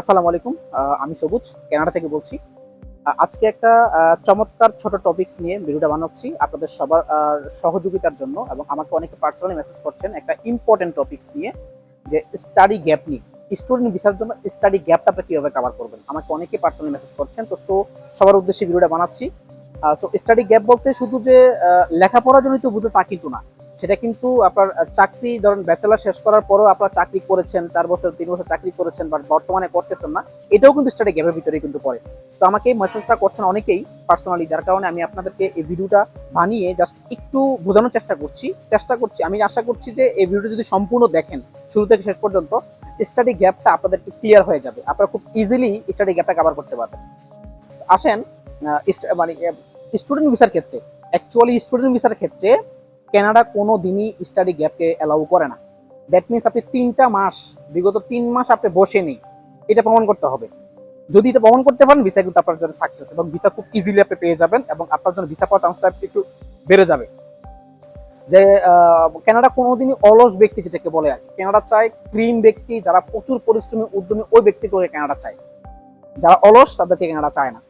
আসসালামু আলাইকুম। আমি সবুজ, কানাডা থেকে বলছি। আজকে একটা চমৎকার ছোট টপিকস নিয়ে ভিডিওটা বানাচ্ছি আপনাদের সবার সহযোগিতার জন্য এবং আমাকে অনেকে পার্সোনালি মেসেজ করছেন একটা ইম্পর্টেন্ট টপিকস নিয়ে, যে স্টাডি গ্যাপ নিয়ে। স্টুডেন্ট ভিসার জন্য স্টাডি গ্যাপটা আপনি কীভাবে কভার করবেন? আমাকে অনেকে পার্সোনালি মেসেজ করছেন, তো সো সবার উদ্দেশ্যে ভিডিওটা বানাচ্ছি। সো স্টাডি গ্যাপ বলতে শুধু যে লেখাপড়ার জন্যই তো বুঝে তা কিন্তু না। সেটা কিন্তু আপনার চাকরি ধরেন ব্যাচেলার শেষ করার পরও আপনার চাকরি করেছেন, চার বছর, তিন বছর চাকরি করেছেন বাট বর্তমানে করতেছেন না, এটাও কিন্তু স্টাডি গ্যাপের ভিতরে কিন্তু পড়ে। তো আমাকে এই মেসেজটা করছেন অনেকেই পার্সোনালি যার কারণে আমি আপনাদেরকে এই ভিডিওটা বানিয়ে জাস্ট একটু বোঝানোর চেষ্টা করছি। চেষ্টা করছি, আমি আশা করছি যে এই ভিডিওটা যদি সম্পূর্ণ দেখেন, শুরু থেকে শেষ পর্যন্ত স্টাডি গ্যাপটা আপনাদেরকে ক্লিয়ার হয়ে যাবে। আপনারা খুব ইজিলি স্টাডি গ্যাপটা কভার করতে পারবেন। আসেন মানে স্টুডেন্ট ভিসার ক্ষেত্রে অ্যাকচুয়ালি স্টুডেন্ট ভিসার ক্ষেত্রে কানাডা কোনো দিনই স্টাডি গ্যাপকে অ্যালাউ করে না। দ্যাট মিনস আপনি তিনটা মাস, বিগত তিন মাস আপনি বসে নেই এটা প্রমাণ করতে হবে। যদি এটা প্রমাণ করতে পারেন ভিসা কিন্তু আপনার জন্য সাকসেস এবং ভিসা খুব ইজিলি আপনি পেয়ে যাবেন এবং আপনার জন্য ভিসা পাওয়ার চান্সটা একটু বেড়ে যাবে। যে কানাডা কোনোদিনই অলস ব্যক্তি যেটাকে বলে আর। কানাডা চায় ক্রিম ব্যক্তি, যারা প্রচুর পরিশ্রমী, উদ্যমী, ওই ব্যক্তিগুলোকে কানাডা চায়। যারা অলস তাদেরকে কেনাডা চায় না।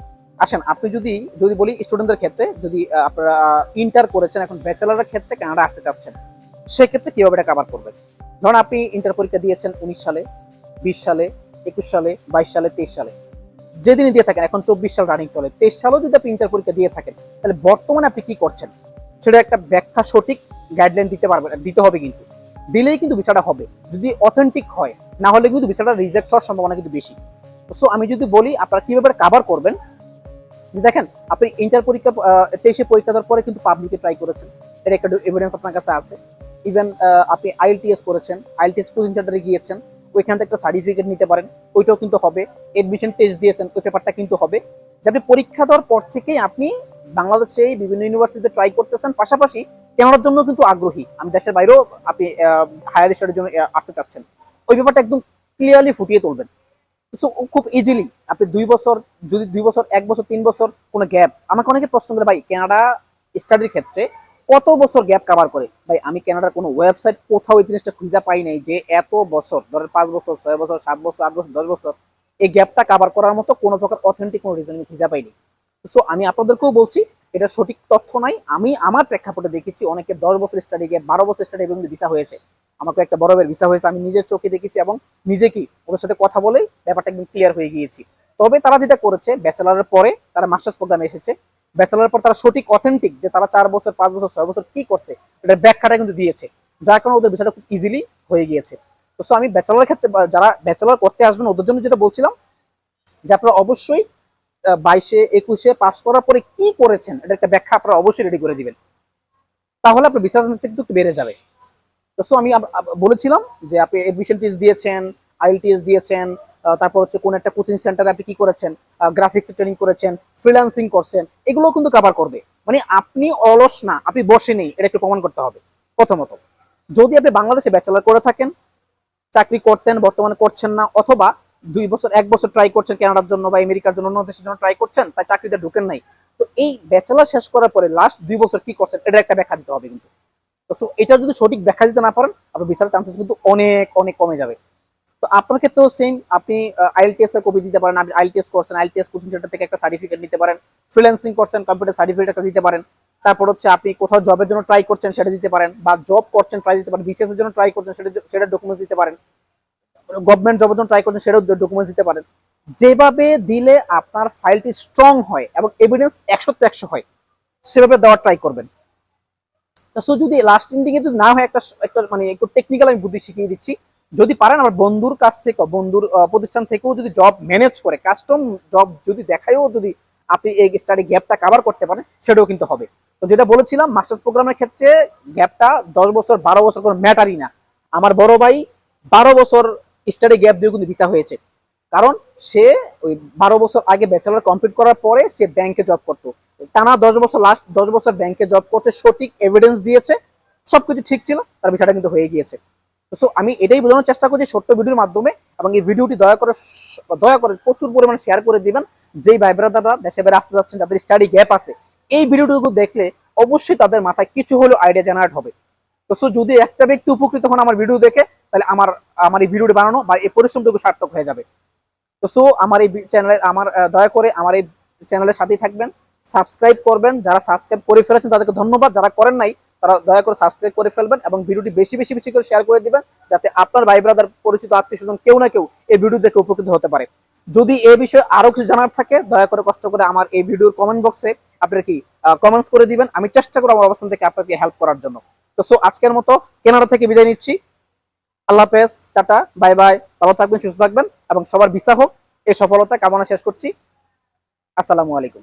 আসেন, আপনি যদি যদি বলি স্টুডেন্টদের ক্ষেত্রে, যদি আপনারা ইন্টার করেছেন এখন ব্যাচেলারের ক্ষেত্রে কানাডা আসতে চাচ্ছেন, সেক্ষেত্রে কীভাবে এটা কাভার করবেন? ধরুন আপনি ইন্টার পরীক্ষা দিয়েছেন উনিশ সালে, বিশ সালে, একুশ সালে, বাইশ সালে, তেইশ সালে। যেদিনই দিয়ে থাকেন, এখন চব্বিশ সাল রানিং চলে। তেইশ সালেও যদি আপনি ইন্টার পরীক্ষা দিয়ে থাকেন, তাহলে বর্তমানে আপনি কি করছেন? সেটা একটা ব্যাখ্যা সঠিক গাইডলাইন দিতে পারবেন দিতে হবে কিন্তু। দিলেই কিন্তু ভিসাটা হবে। যদি অথেন্টিক হয়, না হলে কিন্তু ভিসাটা রিজেক্ট হওয়ার সম্ভাবনা কিন্তু বেশি। সো আমি যদি বলি, আপনারা কীভাবে কাভার করবেন যে দেখেন, আপনি ইন্টার পরীক্ষা তেইশে পরীক্ষা দেওয়ার পরে কিন্তু পাবলিকে ট্রাই করেছেন। এর একটা এভিডেন্স আপনার কাছে আছে। ইভেন আপনি আইএলটিএস করেছেন আইএলটিএস কোচিং সেন্টারে গিয়েছেন, ওইখান থেকে একটা সার্টিফিকেট নিতে পারেন, ওইটাও কিন্তু হবে। এডমিশন টেস্ট দিয়েছেন, ওই পেপারটা কিন্তু হবে। যে আপনি পরীক্ষা দেওয়ার পর থেকেই আপনি বাংলাদেশে বিভিন্ন ইউনিভার্সিটিতে ট্রাই করতেছেন, পাশাপাশি কেনার জন্য কিন্তু আগ্রহী। আমি দেশের বাইরেও আপনি হায়ার স্টাডির জন্য আসতে চাচ্ছেন। ওই ব্যাপারটা একদম ক্লিয়ারলি ফুটিয়ে তুলবেন। খুব ইজিলি আপনি দুই বছর, যদি দুই বছর, এক বছর, তিন বছর কোনো গ্যাপ আমাকে অনেকে প্রশ্ন করে, ভাই কানাডা স্টাডির ক্ষেত্রে কত বছর গ্যাপ কভার করে? ভাই, আমি কানাডার কোনো ওয়েবসাইট কোথাও এই জিনিসটা খুঁজে পাই নাই যে এত বছর, ধরেন পাঁচ বছর, ছয় বছর, সাত বছর, আট বছর, দশ বছর, এই গ্যাপটা কভার করার মতো কোনো প্রকার অথেন্টিক কোনো রিজন আমি খুঁজে পাইনি সো আমি আপনাদেরকেও বলছি, এটা সঠিক তথ্য নাই। আমি আমার প্রেক্ষাপটে দেখেছি, অনেকে দশ বছর স্টাডি গ্যাপ বারো বছর স্টাডি এবং ভিসা হয়েছে। আমাকে একটা বড় ভিসা হয়েছে, আমি নিজের চোখে দেখেছি এবং নিজে কি ওদের সাথে কথা বলেই ব্যাপারটা একদম ক্লিয়ার হয়ে গিয়েছি। তবে তারা যেটা করেছে ব্যাচেলারের পরে তারা মাস্টার্স প্রোগ্রামে এসেছে। ব্যাচেলারের পর তারা সঠিক অথেন্টিক যে তারা চার বছর, পাঁচ বছর, ছয় বছর কি করছে, এটার ব্যাখ্যাটা কিন্তু দিয়েছে, যার কারণে ওদের বিষয়টা খুব ইজিলি হয়ে গিয়েছে। তো সো আমি ব্যাচেলারের ক্ষেত্রে যারা ব্যাচেলার করতে আসবেন, ওদের জন্য যেটা বলছিলাম, যে আপনারা অবশ্যই বাইশে, একুশে পাস করার পরে কি করেছেন এটা একটা ব্যাখ্যা আপনারা অবশ্যই রেডি করে দিবেন। তাহলে আপনার বিশ্বাস কিন্তু একটু বেড়ে যাবে। তো সো আমি বলেছিলাম যে আপনি এডমিশন টেস্ট দিয়েছেন আইএলটিএস দিয়েছেন তারপর হচ্ছে কোন একটা কোচিং সেন্টারে আপনি কি করেছেন গ্রাফিক্স ট্রেনিং করেছেন ফ্রিল্যান্সিং করছেন এগুলো কিন্তু কভার করবে। মানে আপনি অলস না, আপনি বসে নেই, এটা একটু প্রমাণ করতে হবে, প্রথমত। যদি আপনি বাংলাদেশে ব্যাচেলার করে থাকেন, চাকরি করতেন, বর্তমানে করছেন না, অথবা দুই বছর, এক বছর ট্রাই করছেন কানাডার জন্য বা আমেরিকার জন্য, অন্য দেশের জন্য ট্রাই করছেন, তাই চাকরিতে ঢুকেন নাই। তো এই ব্যাচেলার শেষ করার পরে লাস্ট দুই বছর কি করছেন এটা একটা ব্যাখ্যা দিতে হবে কিন্তু। তো এটা যদি সঠিক ব্যাখ্যা দিতে না পারেন, আপনার ভিসার চান্সেস কিন্তু অনেক অনেক কমে যাবে। তো আপনার ক্ষেত্রেও সেম আপনি আইএলটিএস এর কপি দিতে পারেন, আপনি আইএলটিএস করছেন আইএলটিএস কোচিং সেন্টার থেকে একটা সার্টিফিকেট নিতে পারেন ফ্রিল্যান্সিং করছেন কম্পিউটার সার্টিফিকেট একটা দিতে পারেন। তারপর হচ্ছে আপনি কোথাও জবের জন্য ট্রাই করছেন, সেটা দিতে পারেন, বা জব করছেন ট্রাই দিতে পারেন বিসিএস এর জন্য ট্রাই করছেন, সেটা সেটা ডকুমেন্টস দিতে পারেন। গভর্নমেন্ট জবের জন্য ট্রাই করছেন, সেটাও ডকুমেন্টস দিতে পারেন। যেভাবে দিলে আপনার ফাইলটি স্ট্রং হয় এবং এভিডেন্স একশো তো একশো হয়, সেভাবে দেওয়ার ট্রাই করবেন। সো যদি লাস্ট এন্ডিং যদি না হয় একটা একটা মানে একটু টেকনিক্যাল আমি বুদ্ধি শিখিয়ে দিচ্ছি। যদি পারেন আমার বন্ধুর কাছ থেকে বন্ধুর প্রতিষ্ঠান থেকেও যদি জব ম্যানেজ করে কাস্টম জব যদি দেখায়ও যদি আপনি এই স্টাডি গ্যাপটা কভার করতে পারেন, সেটাও কিন্তু হবে। তো যেটা বলেছিলাম মাস্টার্স প্রোগ্রামের ক্ষেত্রে গ্যাপটা দশ বছর, বারো বছর কোনো ম্যাটারই না। আমার বড় ভাই বারো বছর স্টাডি গ্যাপ দিয়ে কিন্তু ভিসা হয়েছে। কারণ সে ওই বারো বছর আগে ব্যাচেলার কমপ্লিট করার পরে সে ব্যাংকে জব করতো। টানা দশ বছর লাস্ট দশ বছর ব্যাংকে জব করতে সঠিক এভিডেন্স দিয়েছে, সবকিছু ঠিক ছিল, তার বিষয়টা কিন্তু হয়ে গিয়েছে। সো আমি এটাই বোঝানোর চেষ্টা করছি ছোট্ট ভিডিওর মাধ্যমে, এবং এই ভিডিওটি দয়া করে দয়া করে প্রচুর পরিমাণে শেয়ার করে দিবেন, যেই ভাই ব্রাদাররা দেশে বাইরে আসতে যাচ্ছেন, যাদের স্টাডি গ্যাপ আছে, এই ভিডিওটুকু দেখলে অবশ্যই তাদের মাথায় কিছু হলেও আইডিয়া জেনারেট হবে। তো সো যদি একটা ব্যক্তি উপকৃত হন আমার ভিডিও দেখে, তাহলে আমার আমার এই ভিডিওটি বানানো বা এই পরিশ্রমটুকু সার্থক হয়ে যাবে। তো সো আমার এই চ্যানেলের আমার দয়া করে আমার এই চ্যানেলের সাথেই থাকবেন। সাবস্ক্রাইব করবেন, যারা সাবস্ক্রাইব করে ফেলেছেন তাদেরকে ধন্যবাদ, যারা করেন নাই, তারা দয়া করে সাবস্ক্রাইব করে ফেলবেন এবং ভিডিওটি বেশি বেশি বেশি করে শেয়ার করে দিবেন, যাতে আপনার ভাই ব্রাদার পরিচিত আত্মীয় স্বজন কেউ না কেউ এই ভিডিও দেখে উপকৃত হতে পারে। যদি এই বিষয়ে আরও কিছু জানার থাকে, দয়া করে কষ্ট করে আমার এই ভিডিওর কমেন্ট বক্সে আপনারা কি কমেন্টস করে দিবেন। আমি চেষ্টা করব আমার অবস্থান থেকে আপনাকে হেল্প করার জন্য। তো সো আজকের মতো কেনাডা থেকে বিদায় নিচ্ছি। আল্লাহ হাফেজ, টাটা বাই বাই ভালো থাকবেন, সুস্থ থাকবেন এবং সবার ভিসা হোক এই সফলতা কামনা শেষ করছি। আসসালামু আলাইকুম।